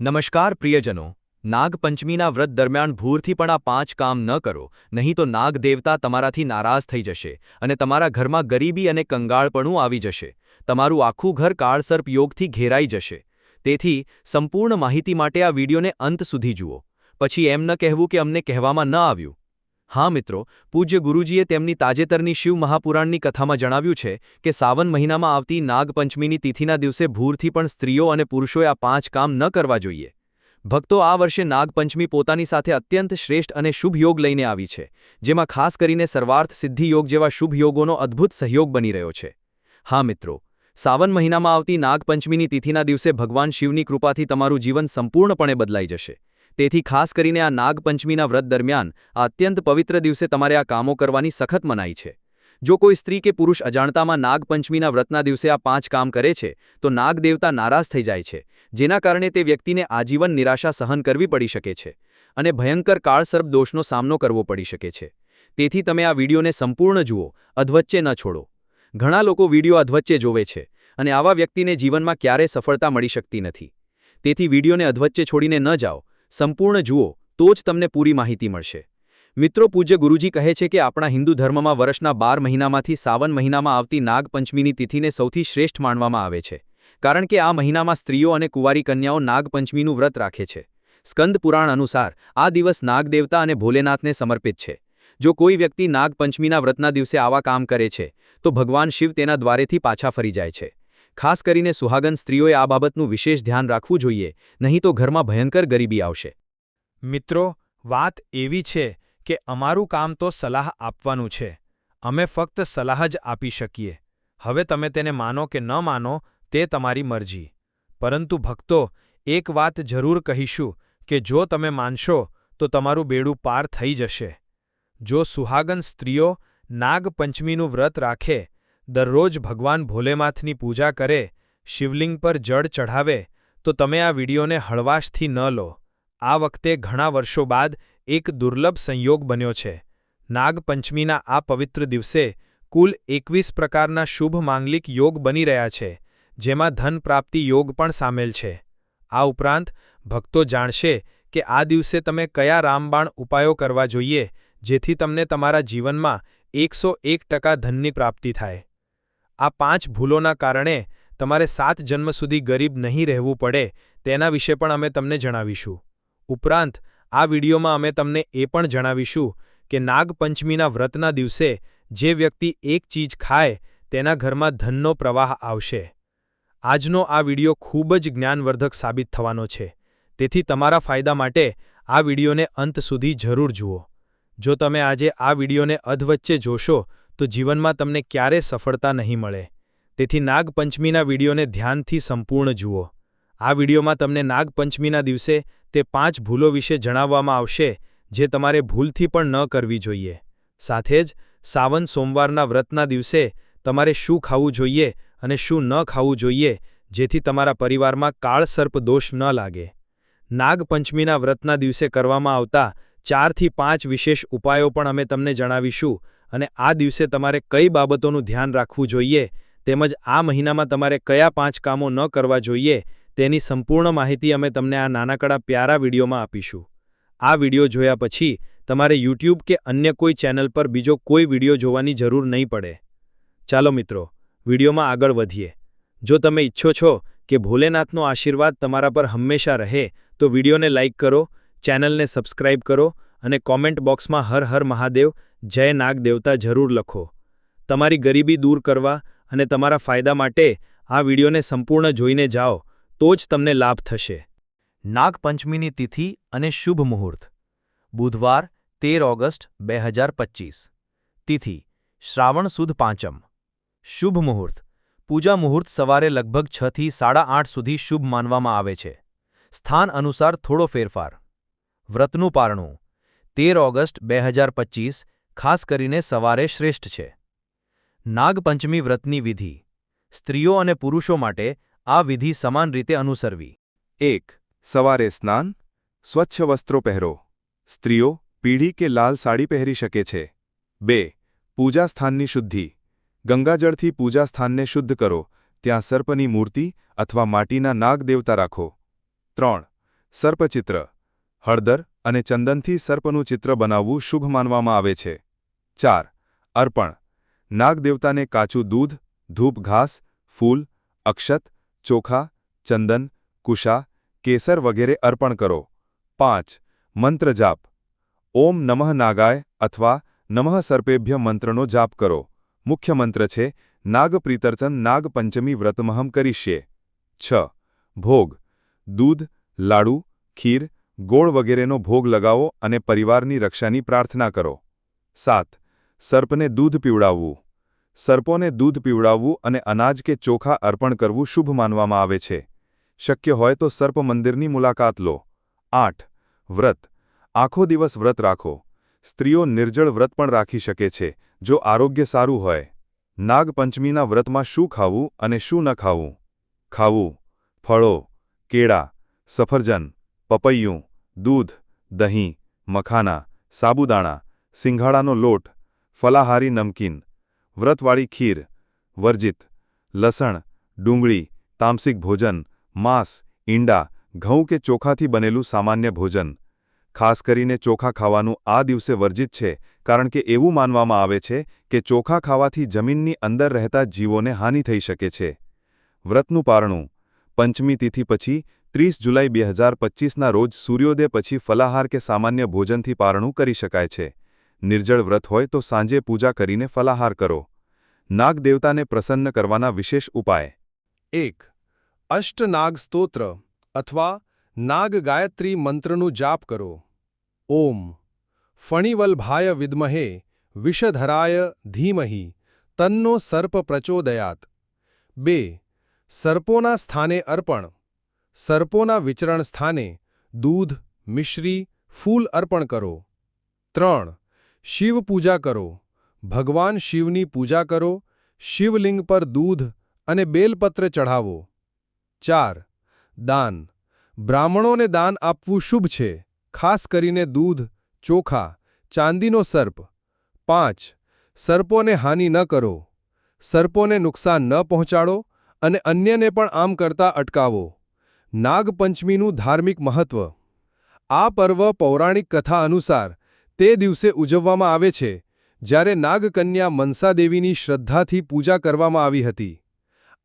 નમસ્કાર પ્રિયજનો, નાગપંચમીના વ્રત દરમિયાન ભૂરથી પણ આ પાંચ કામ ન કરો, નહીં તો નાગ દેવતા તમારાથી નારાજ થઈ જશે અને તમારા ઘરમાં ગરીબી અને કંગાળપણું આવી જશે. તમારું આખું ઘર કાળસર્પ યોગથી ઘેરાઈ જશે. તેથી, સંપૂર્ણ માહિતી માટે આ વિડીયોને અંત સુધી જુઓ. પછી એમ ન કહેવું કે અમને કહેવામાં ન આવ્યું. હા મિત્રો, પૂજ્ય ગુરુજીએ તેમની તાજેતરની શિવ મહાપુરાણની કથામાં જણાવ્યું છે કે સાવન મહિનામાં આવતી નાગપંચમીની તિથિના દિવસે ભૂરથી પણ સ્ત્રીઓ અને પુરુષોએ આ પાંચ કામ ન કરવા જોઈએ. ભક્તો આ વર્ષે નાગપંચમી પોતાની સાથે અત્યંત શ્રેષ્ઠ અને શુભ યોગ લઈને આવી છે, જેમાં ખાસ કરીને સર્વાર્થ સિદ્ધિ યોગ જેવા શુભ યોગોનો અદ્ભુત સહયોગ બની રહ્યો છે. હા મિત્રો, સાવન મહિનામાં આવતી નાગપંચમીની તિથિના દિવસે ભગવાન શિવની કૃપાથી તમારું જીવન સંપૂર્ણપણે બદલાઈ જશે. તેથી ખાસ કરીને આ નાગપંચમીના વ્રત દરમિયાન અત્યંત પવિત્ર દિવસે તમારે આ કામો કરવાની સખત મનાઈ છે. જો કોઈ સ્ત્રી કે પુરુષ અજાણતામાં નાગપંચમીના વ્રતના દિવસે આ પાંચ કામ કરે છે, તો નાગદેવતા નારાજ થઈ જાય છે, જેના કારણે તે વ્યક્તિને આજીવન નિરાશા સહન કરવી પડી શકે છે અને ભયંકર કાળસર્પ દોષનો સામનો કરવો પડી શકે છે. તેથી તમે આ વિડીયોને સંપૂર્ણ જુઓ, અધવચ્ચે ન છોડો. ઘણા લોકો વીડિયો અધવચ્ચે જોવે છે અને આવા વ્યક્તિને જીવનમાં ક્યારેય સફળતા મળી શકતી નથી. તેથી વિડીયોને અધવચ્ચે છોડીને ન જાઓ સંપૂર્ણ જુઓ, તો જ તમને પૂરી માહિતી મળશે. મિત્રો, પૂજ્ય ગુરુજી કહે છે કે આપણા હિન્દુ ધર્મમાં વર્ષના બાર મહિનામાંથી સાવન મહિનામાં આવતી નાગપંચમીની તિથિને સૌથી શ્રેષ્ઠ માનવામાં આવે છે, કારણ કે આ મહિનામાં સ્ત્રીઓ અને કુંવારી કન્યાઓ નાગપંચમીનું વ્રત રાખે છે. સ્કંદ પુરાણ અનુસાર, આ દિવસ નાગદેવતા અને ભોલેનાથને સમર્પિત છે. જો કોઈ વ્યક્તિ નાગપંચમીના વ્રતના દિવસે આવા કામ કરે છે, તો ભગવાન શિવ તેના દ્વારેથી પાછા ફરી જાય છે. ખાસ કરીને સુહાગન સ્ત્રીઓએ આ બાબતનું વિશેષ ધ્યાન રાખવું જોઈએ, નહીં તો ઘરમાં ભયંકર ગરીબી આવશે. મિત્રો, વાત એવી છે કે અમારું કામ તો સલાહ આપવાનું છે. અમે ફક્ત સલાહ જ આપી શકીએ. હવે તમે તેને માનો કે ન માનો, તે તમારી મરજી. પરંતુ ભક્તો, એક વાત જરૂર કહીશું કે જો તમે માનશો, તો તમારું બેડું પાર થઈ જશે. જો સુહાગન સ્ત્રીઓ નાગપંચમીનું વ્રત રાખે દરરોજ ભગવાન ભોલેમાથની પૂજા કરે, શિવલિંગ પર જળ ચઢાવે, તો તમે આ વિડીયોને હળવાશથી ન લો. આ વખતે ઘણા વર્ષો બાદ એક દુર્લભ સંયોગ બન્યો છે. નાગપંચમીના આ પવિત્ર દિવસે કુલ એકવીસ પ્રકારના શુભ માંગલિક યોગ બની રહ્યા છે, જેમાં ધન પ્રાપ્તિ યોગ પણ સામેલ છે. આ ઉપરાંત, ભક્તો જાણશે કે આ દિવસે તમે કયા રામબાણ ઉપાયો કરવા જોઈએ, જેથી તમને તમારા જીવનમાં એકસો એક ટકા ધનની પ્રાપ્તિ થાય. આ પાંચ ભૂલોના કારણે તમારે સાત જન્મ સુધી ગરીબ નહીં રહેવું પડે તેના વિશે પણ અમે તમને જણાવીશું. ઉપરાંત, આ વિડીયોમાં અમે તમને એ પણ જણાવીશું કે નાગપંચમીના વ્રતના દિવસે જે વ્યક્તિ એક ચીજ ખાય તેના ઘરમાં ધનનો પ્રવાહ આવશે. આજનો આ વીડિયો ખૂબ જ જ્ઞાનવર્ધક સાબિત થવાનો છે. તેથી તમારા ફાયદા માટે આ વિડીયોને અંત સુધી જરૂર જુઓ. જો તમે આજે આ વિડીયોને અધવચ્ચે જોશો તો જીવનમાં તમને ક્યારે સફળતા નહીં મળે. તેથી નાગપંચમીના વિડીયોને ધ્યાનથી સંપૂર્ણ જુઓ. આ વિડીયોમાં તમને નાગપંચમીના દિવસે તે પાંચ ભૂલો વિશે જણાવવામાં આવશે, જે તમારે ભૂલથી પણ ન કરવી જોઈએ. સાથે જ, સાવન સોમવારના વ્રતના દિવસે તમારે શું ખાવું જોઈએ અને શું ન ખાવું જોઈએ, જેથી તમારા પરિવારમાં કાળસર્પ દોષ ન લાગે. નાગપંચમીના વ્રતના દિવસે કરવામાં આવતા ચારથી પાંચ વિશેષ ઉપાયો પણ અમે તમને જણાવીશું અને આ દિવસે તમારે કઈ બાબતોનું ધ્યાન રાખવું જોઈએ, તેમજ આ મહિનામાં તમારે કયા પાંચ કામો ન કરવા જોઈએ, તેની સંપૂર્ણ માહિતી અમે તમને આ નાનકડા પ્યારા વિડીયોમાં આપીશું. આ વીડિયો જોયા પછી તમારે યુટ્યુબ કે અન્ય કોઈ ચેનલ પર બીજો કોઈ વીડિયો જોવાની જરૂર નહીં પડે. ચાલો મિત્રો, વિડીયોમાં આગળ વધીએ. જો તમે ઈચ્છો છો કે ભોલેનાથનો આશીર્વાદ તમારા પર હંમેશા રહે, તો વિડીયોને લાઇક કરો, ચેનલને સબસ્ક્રાઇબ કરો અને કોમેન્ટ બોક્સમાં હર હર મહાદેવ જય નાગ દેવતા જરૂર લખો. તમારી ગરીબી દૂર કરવા અને તમારા ફાયદા માટે આ વિડીયોને સંપૂર્ણ જોઈને જાઓ, તો જ તમને લાભ થશે. નાગપંચમીની તિથિ અને શુભ મુહૂર્ત. બુધવાર, તેર ઓગસ્ટ, બે તિથિ, શ્રાવણ સુદ પાંચમ. શુભ મુહૂર્ત. પૂજા મુહૂર્ત સવારે લગભગ છથી સાડા આઠ સુધી શુભ માનવામાં આવે છે. સ્થાન અનુસાર થોડો ફેરફાર. વ્રતનું પારણું. તેર ઓગસ્ટ, બે ખાસ કરીને સવારે શ્રેષ્ઠ છે. નાગપંચમી વ્રતની વિધિ. સ્ત્રીઓ અને પુરુષો માટે આ વિધિ સમાન રીતે અનુસરવી. એક, સવારે સ્નાન. સ્વચ્છ વસ્ત્રો પહેરો. સ્ત્રીઓ પીળી કે લાલ સાડી પહેરી શકે છે. બે પૂજાસ્થાનની શુદ્ધિ. ગંગાજળથી પૂજાસ્થાનને શુદ્ધ કરો. ત્યાં સર્પની મૂર્તિ અથવા માટીના નાગદેવતા રાખો. ત્રણ, સર્પચિત્ર. હળદર અને ચંદનથી સર્પનું ચિત્ર બનાવવું શુભ માનવામાં આવે છે. ચાર, અર્પણ. નાગદેવતાને કાચું દૂધ, ધૂપ ઘાસ, ફૂલ, અક્ષત, ચોખા, ચંદન, કુશા, કેસર વગેરે અર્પણ કરો. પાંચ, મંત્ર જાપ. ઓમ નમઃ નાગાય અથવા નમઃ સર્પેભ્ય મંત્રનો જાપ કરો. મુખ્ય મંત્ર છે નાગપ્રીતર્ચન નાગપંચમી વ્રતમહમ કરીશ્યે છ, ભોગ. દૂધ, લાડુ, ખીર, ગોળ વગેરેનો ભોગ લગાવો અને પરિવારની રક્ષાની પ્રાર્થના કરો. સાત સર્પને દૂધ પીવડાવવું. સર્પોને દૂધ પીવડાવવું અને અનાજ કે ચોખા અર્પણ કરવું શુભ માનવામાં આવે છે. શક્ય હોય તો સર્પ મંદિરની મુલાકાત લો. આઠ. વ્રત. આખો દિવસ વ્રત રાખો. સ્ત્રીઓ નિર્જળ વ્રત પણ રાખી શકે છે, જો આરોગ્ય સારું હોય. નાગપંચમીના વ્રતમાં શું ખાવું અને શું ન ખાવું? ખાવું. ફળો, કેળા, સફરજન, પપૈયું, દૂધ, દહીં, મખાના, સાબુદાણા, સિંઘાડાનો લોટ ફલાહારી નમકીન, વ્રતવાળી ખીર, વર્જિત, લસણ, ડુંગળી, તામસિક ભોજન, માંસ, ઈંડા, ઘઉં કે ચોખાથી બનેલું સામાન્ય ભોજન. ખાસ કરીને ચોખા ખાવાનું આ દિવસે વર્જિત છે, કારણ કે એવું માનવામાં આવે છે કે ચોખા ખાવાથી જમીનની અંદર રહેતા જીવોને હાનિ થઈ શકે છે. વ્રતનું પારણું, પંચમી તિથિ પછી ત્રીસ જુલાઈ બે હજાર પચીસના રોજ સૂર્યોદય પછી ફલાહાર કે સામાન્ય ભોજનથી પારણું કરી શકાય છે. નિર્જળ વ્રત હોય તો સાંજે પૂજા કરીને ફલાહાર કરો. નાગદેવતાને પ્રસન્ન કરવાના વિશેષ ઉપાય. એક અષ્ટનાગ સ્તોત્ર અથવા નાગ ગાયત્રી મંત્રનું જાપ કરો. ઓમ, ફણિવલ્ભાય વિદ્મહે વિષધરાય ધીમહિ તન્નો સર્પ પ્રચોદયાત. બે, સર્પોના સ્થાને અર્પણ. સર્પોના વિચરણ સ્થાને દૂધ, મિશ્રી, ફૂલ અર્પણ કરો. ત્રણ શિવ પૂજા કરો. ભગવાન શિવની પૂજા કરો, શિવલિંગ પર દૂધ અને બેલપત્ર ચઢાવો. ચાર, દાન. બ્રાહ્મણોને દાન આપવું શુભ છે, ખાસ કરીને દૂધ, ચોખા, ચાંદીનો સર્પ. પાંચ, સર્પોને હાનિ ન કરો. સર્પોને નુકસાન ન પહોંચાડો અને અન્યને પણ આમ કરતા અટકાવો. નાગપંચમીનું ધાર્મિક મહત્વ. આ પર્વ પૌરાણિક કથા અનુસાર તે દિવસે ઉજવવામાં આવે છે, જ્યારે નાગકન્યા મનસાદેવીની શ્રદ્ધાથી પૂજા કરવામાં આવી હતી.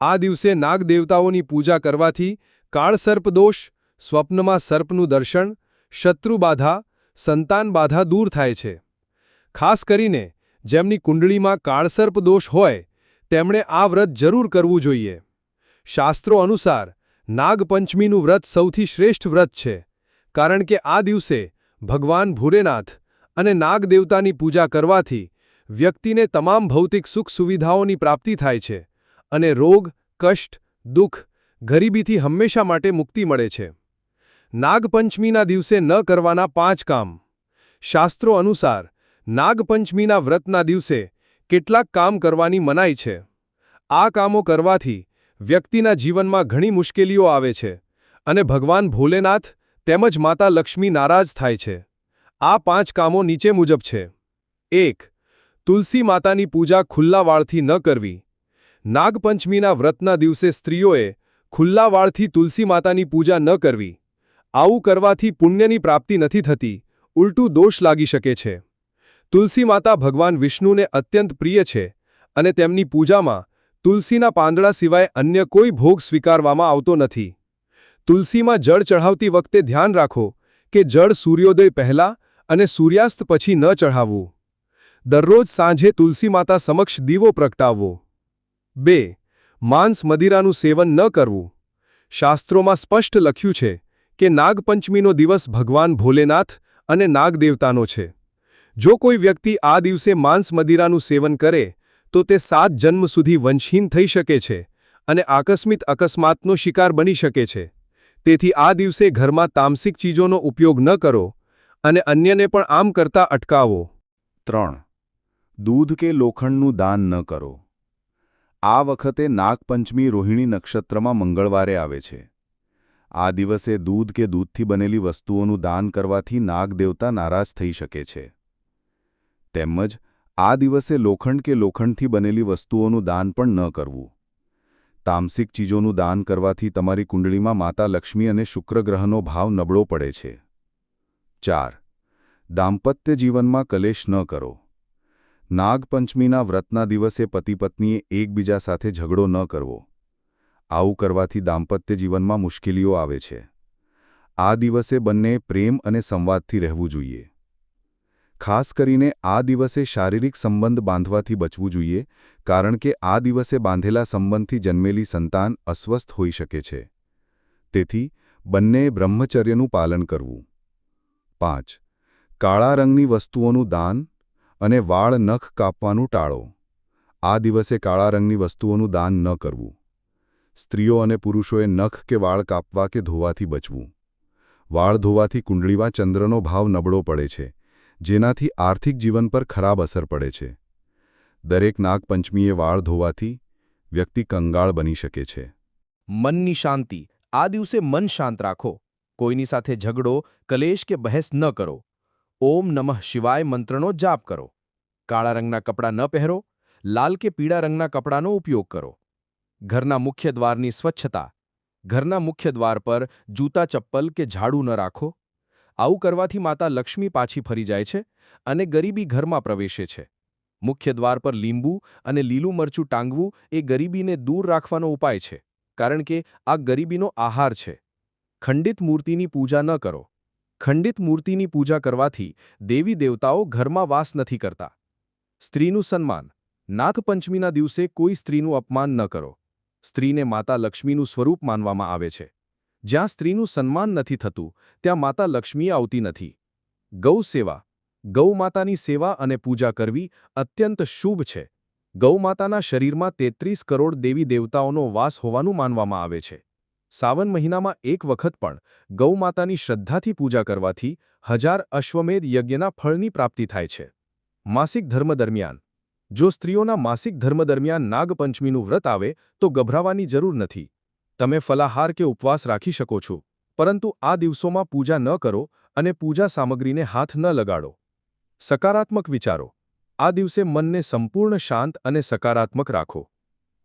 આ દિવસે નાગદેવતાઓની પૂજા કરવાથી કાળસર્પદોષ સ્વપ્નમાં સર્પનું દર્શન શત્રુબાધા સંતાન બાધા દૂર થાય છે. ખાસ કરીને, જેમની કુંડળીમાં કાળસર્પ દોષ હોય, તેમણે આ વ્રત જરૂર કરવું જોઈએ. શાસ્ત્રો અનુસાર, નાગપંચમીનું વ્રત સૌથી શ્રેષ્ઠ વ્રત છે, કારણ કે આ દિવસે ભગવાન ભૂરેનાથ અને નાગદેવતાની પૂજા કરવાથી વ્યક્તિને તમામ ભૌતિક સુખ સુવિધાઓની પ્રાપ્તિ થાય છે અને રોગ, કષ્ટ, દુઃખ, ગરીબીથી હંમેશા માટે મુક્તિ મળે છે. નાગપંચમીના દિવસે ન કરવાના પાંચ કામ. શાસ્ત્રો અનુસાર, નાગપંચમીના વ્રતના દિવસે કેટલાક કામ કરવાની મનાઈ છે. આ કામો કરવાથી વ્યક્તિના જીવનમાં ઘણી મુશ્કેલીઓ આવે છે અને ભગવાન ભોલેનાથ તેમજ માતા લક્ષ્મી નારાજ થાય છે. આ પાંચ કામો નીચે મુજબ છે. એક, તુલસી માતાની પૂજા ખુલ્લા વાળથી ન કરવી. નાગપંચમીના વ્રતના દિવસે સ્ત્રીઓએ ખુલ્લા વાળથી તુલસી માતાની પૂજા ન કરવી. આવું કરવાથી પુણ્યની પ્રાપ્તિ નથી થતી, ઉલટું દોષ લાગી શકે છે. તુલસી માતા ભગવાન વિષ્ણુને અત્યંત પ્રિય છે અને તેમની પૂજામાં તુલસીના પાંદડા સિવાય અન્ય કોઈ ભોગ સ્વીકારવામાં આવતો નથી. તુલસીમાં જળ ચઢાવતી વખતે ધ્યાન રાખો કે જળ સૂર્યોદય પહેલાં અને સૂર્યાસ્ત પછી ન ચઢાવવું. દરરોજ સાંજે તુલસી માતા સમક્ષ દીવો પ્રગટાવવો. બે, માંસ મદિરાનું સેવન ન કરવું. શાસ્ત્રોમાં સ્પષ્ટ લખ્યું છે કે નાગપંચમીનો દિવસ ભગવાન ભોલેનાથ અને નાગદેવતાનો છે. જો કોઈ વ્યક્તિ આ દિવસે માંસ મદિરાનું સેવન કરે, તો તે સાત જન્મ સુધી વંશહીન થઈ શકે છે અને આકસ્મિક અકસ્માતનો શિકાર બની શકે છે. તેથી આ દિવસે ઘરમાં તામસિક ચીજોનો ઉપયોગ ન કરો અને અન્યને પણ આમ કરતા અટકાવો. ત્રણ. દૂધ કે લોખંડનું દાન ન કરો. આ વખતે નાગપંચમી રોહિણી નક્ષત્રમાં મંગળવારે આવે છે. આ દિવસે દૂધ કે દૂધથી બનેલી વસ્તુઓનું દાન કરવાથી નાગદેવતા નારાજ થઈ શકે છે. તેમજ આ દિવસે લોખંડ કે લોખંડથી બનેલી વસ્તુઓનું દાન પણ ન કરવું. તામસિક ચીજોનું દાન કરવાથી તમારી કુંડળીમાં માતા લક્ષ્મી અને શુક્ર ગ્રહનો ભાવ નબળો પડે છે. ચાર. દાંપત્ય જીવનમાં કલેશ ન કરો. નાગપંચમીના વ્રતના દિવસે પતિ પત્નીએ એકબીજા સાથે ઝઘડો ન કરવો. આવું કરવાથી દાંપત્ય જીવનમાં મુશ્કેલીઓ આવે છે. આ દિવસે બંને પ્રેમ અને સંવાદથી રહેવું જોઈએ. ખાસ કરીને આ દિવસે શારીરિક સંબંધ બાંધવાથી બચવું જોઈએ, કારણ કે આ દિવસે બાંધેલા સંબંધથી જન્મેલી સંતાન અસ્વસ્થ હોઈ શકે છે. તેથી, બંને બ્રહ્મચર્યનું પાલન કરવું. પાંચ. કાળા રંગની વસ્તુઓનું દાન અને વાળ નખ કાપવાનું ટાળો. આ દિવસે કાળા રંગની વસ્તુઓનું દાન ન કરવું. સ્ત્રીઓ અને પુરુષોએ નખ કે વાળ કાપવા કે ધોવાથી બચવું. વાળ ધોવાથી કુંડળીમાં ચંદ્રનો ભાવ નબળો પડે છે, જેનાથી આર્થિક જીવન પર ખરાબ અસર પડે છે. દરેક નાગપંચમીએ વાળ ધોવાથી વ્યક્તિ કંગાળ બની શકે છે. મનની શાંતિ. આ દિવસે મન શાંત રાખો. કોઈની સાથે ઝઘડો, કલેશ કે બહેસ ન કરો. ઓમ નમઃ શિવાય મંત્રનો જાપ કરો. કાળા રંગના કપડાં ન પહેરો. લાલ કે પીળા રંગના કપડાંનો ઉપયોગ કરો. ઘરના મુખ્ય દ્વારની સ્વચ્છતા. ઘરના મુખ્ય દ્વાર પર જૂતા ચપ્પલ કે ઝાડુ ન રાખો. આવું કરવાથી માતા લક્ષ્મી પાછી ફરી જાય છે અને ગરીબી ઘરમાં પ્રવેશે છે. મુખ્ય દ્વાર પર લીંબુ અને લીલું મરચું ટાંગવું એ ગરીબીને દૂર રાખવાનો ઉપાય છે, કારણ કે આ ગરીબીનો આહાર છે. ખંડિત મૂર્તિની પૂજા ન કરો. ખંડિત મૂર્તિની પૂજા કરવાથી દેવી દેવતાઓ ઘરમાં વાસ નથી કરતા. સ્ત્રીનું સન્માન. નાગપંચમીના દિવસે કોઈ સ્ત્રીનું અપમાન ન કરો. સ્ત્રીને માતા લક્ષ્મીનું સ્વરૂપ માનવામાં આવે છે. જ્યાં સ્ત્રીનું સન્માન નથી થતું, ત્યાં માતા લક્ષ્મી આવતી નથી. ગૌ સેવા. ગૌમાતાની સેવા અને પૂજા કરવી અત્યંત શુભ છે. ગૌમાતાના શરીરમાં તેત્રીસ કરોડ દેવી દેવતાઓનો વાસ હોવાનું માનવામાં આવે છે. સાવન મહિનામાં એક વખત પણ ગૌમાતાની શ્રદ્ધાથી પૂજા કરવાથી હજાર અશ્વમેધ યજ્ઞના ફળની પ્રાપ્તિ થાય છે. માસિક ધર્મ દરમિયાન. જો સ્ત્રીઓના માસિક ધર્મ દરમિયાન નાગપંચમીનું વ્રત આવે, તો ગભરાવાની જરૂર નથી. તમે ફલાહાર કે ઉપવાસ રાખી શકો છો. પરંતુ આ દિવસોમાં પૂજા ન કરો અને પૂજા સામગ્રીને હાથ ન લગાડો. સકારાત્મક વિચારો. આ દિવસે મનને સંપૂર્ણ શાંત અને સકારાત્મક રાખો.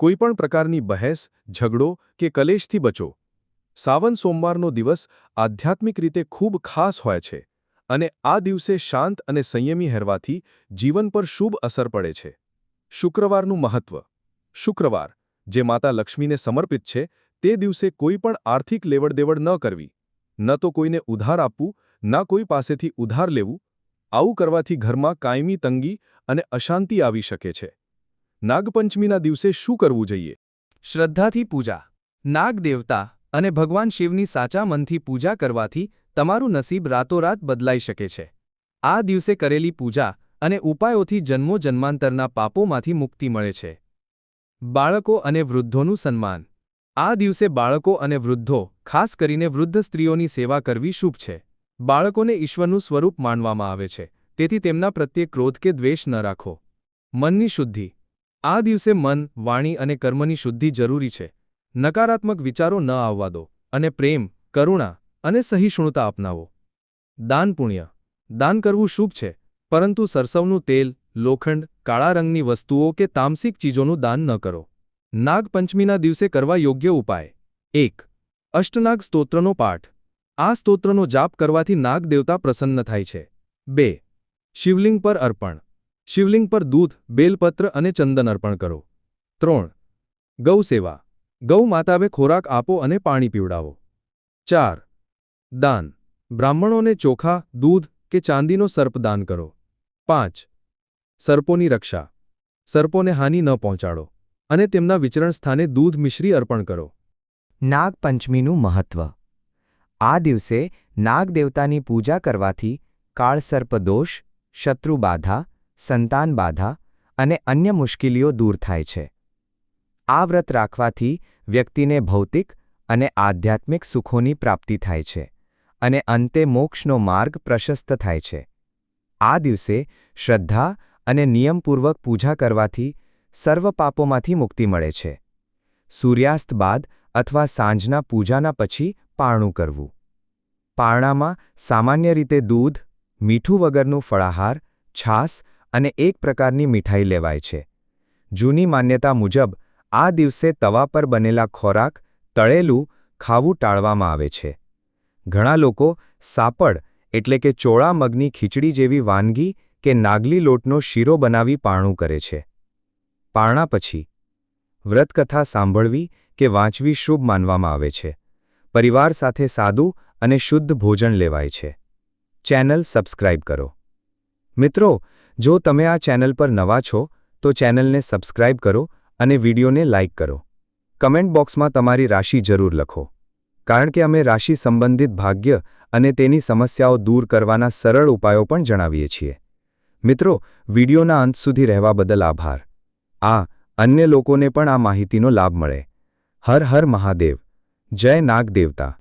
કોઈપણ પ્રકારની બહેસ, ઝઘડો કે કલેશથી બચો. સાવન સોમવારનો દિવસ આધ્યાત્મિક રીતે ખૂબ ખાસ હોય છે અને આ દિવસે શાંત અને સંયમી હેરવાથી જીવન પર શુભ અસર પડે છે. શુક્રવારનું મહત્વ. શુક્રવાર, જે માતા લક્ષ્મીને સમર્પિત છે, તે દિવસે કોઈ પણ આર્થિક લેવડદેવડ ન કરવી. ન તો કોઈને ઉધાર આપવું, ના કોઈ પાસેથી ઉધાર લેવું. આવું કરવાથી ઘરમાં કાયમી તંગી અને અશાંતિ આવી શકે છે. નાગપંચમીના દિવસે શું કરવું જોઈએ? શ્રદ્ધાથી પૂજા. નાગ દેવતા અને ભગવાન શિવની સાચા મનથી પૂજા કરવાથી તમારું નસીબ રાતોરાત બદલાઈ શકે છે. આ દિવસે કરેલી પૂજા અને ઉપાયોથી જન્મો જન્માંતરના પાપોમાંથી મુક્તિ મળે છે. બાળકો અને વૃદ્ધોનું સન્માન. આ દિવસે બાળકો અને વૃદ્ધો, ખાસ કરીને વૃદ્ધ સ્ત્રીઓની સેવા કરવી શુભ છે. બાળકોને ઈશ્વરનું સ્વરૂપ માનવામાં આવે છે. તેથી તેમના પ્રત્યે ક્રોધ કે દ્વેષ ન રાખો. મનની શુદ્ધિ. આ દિવસે મન, વાણી અને કર્મની શુદ્ધિ જરૂરી છે. નકારાત્મક વિચારો ન આવવા દો અને પ્રેમ, કરુણા અને સહિષ્ણુતા અપનાવો. દાન પુણ્ય. દાન કરવું શુભ છે, પરંતુ સરસવનું તેલ, લોખંડ, કાળા રંગની વસ્તુઓ કે તામસિક ચીજોનું દાન ન કરો. નાગપંચમીના દિવસે કરવા યોગ્ય ઉપાય. એક. અષ્ટનાગ સ્તોત્રનો પાઠ. આ સ્તોત્રનો જાપ કરવાથી નાગ દેવતા પ્રસન્ન થાય છે. બે. શિવલિંગ પર અર્પણ. શિવલિંગ પર દૂધ, બેલપત્ર અને ચંદન અર્પણ કરો. ત્રણ. ગૌ સેવા. ગૌ માતાવે ખોરાક આપો અને પાણી પીવડાવો. ચાર. દાન. બ્રાહ્મણોને ચોખા, દૂધ કે ચાંદીનો સર્પ દાન કરો. પાંચ. સર્પોની રક્ષા. સર્પોને હાનિ ન પહોંચાડો અને તેમના વિચરણ સ્થાને દૂધ મિશ્રી અર્પણ કરો. નાગપંચમીનું મહત્વ. આ દિવસે નાગદેવતાની પૂજા કરવાથી કાળસર્પદોષ, શત્રુબાધા સંતાન બાધા અને અન્ય મુશ્કેલીઓ દૂર થાય છે. આ વ્રત રાખવાથી વ્યક્તિને ભૌતિક અને આધ્યાત્મિક સુખોની પ્રાપ્તિ થાય છે અને અંતે મોક્ષનો માર્ગ પ્રશસ્ત થાય છે. આ દિવસે શ્રદ્ધા અને નિયમપૂર્વક પૂજા કરવાથી સર્વ પાપોમાંથી મુક્તિ મળે છે. સૂર્યાસ્ત બાદ અથવા સાંજના પૂજાના પછી પારણું કરવું. પારણામાં સામાન્ય રીતે દૂધ, મીઠું વગરનું ફળાહાર છાસ અને એક પ્રકારની મીઠાઈ લેવાય છે. જૂની માન્યતા મુજબ, આ દિવસે તવા પર બનેલા ખોરાક, તળેલું, ખાવું ટાળવામાં આવે છે. ઘણા લોકો સાપડ, એટલે કે ચોળા મગની ખીચડી જેવી વાનગી કે નાગલી લોટનો શીરો બનાવી પારણું કરે છે. પારણા પછી, વ્રતકથા સાંભળવી કે વાંચવી શુભ માનવામાં આવે છે. પરિવાર સાથે સાદું અને શુદ્ધ ભોજન લેવાય છે. ચેનલ સબસ્ક્રાઇબ કરો. મિત્રો જો તમે આ ચેનલ પર નવા છો, તો ચેનલને સબસ્ક્રાઇબ કરો અને વિડીયોને લાઇક કરો. કમેન્ટ બોક્સમાં તમારી રાશિ જરૂર લખો. કારણ કે અમે રાશિ સંબંધિત ભાગ્ય અને તેની સમસ્યાઓ દૂર કરવાના સરળ ઉપાયો પણ જણાવીએ છીએ. મિત્રો, વિડીયોના અંત સુધી રહેવા બદલ આભાર. આ, અન્ય લોકોને પણ આ માહિતીનો લાભ મળે. હર હર મહાદેવ. જય નાગ દેવતા